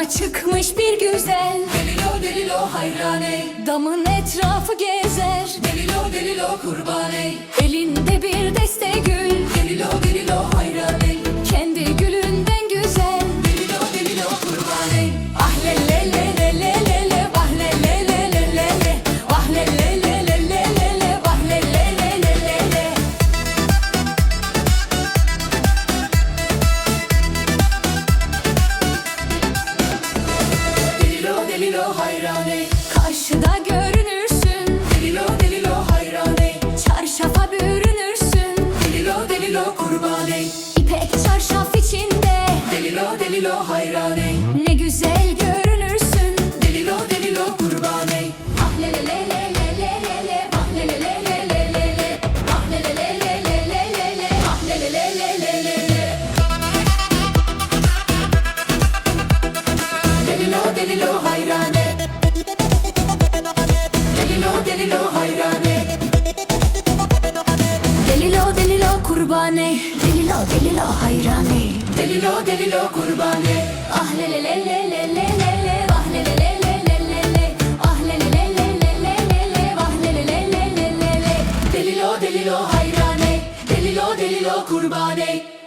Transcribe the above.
Dama çıkmış bir güzel. Delilo delilo hayrane. Damın etrafı gezer. Delilo delilo kurbane. Elinde bir deste gül. delilo hayrane. Karşıda görünürsün. Delilo delilo hayrane. Çarşafa bürünürsün. Delilo delilo kurbane. İpek çarşaf içinde. Delilo delilo hayrane. kurbane Delilo delilo hayrane Delilo delilo kurbane Ah le le le le le le le le Vah le le le le le le le Ah le le le le le le le le Vah le le le le le le le Delilo delilo hayrane Delilo delilo kurbane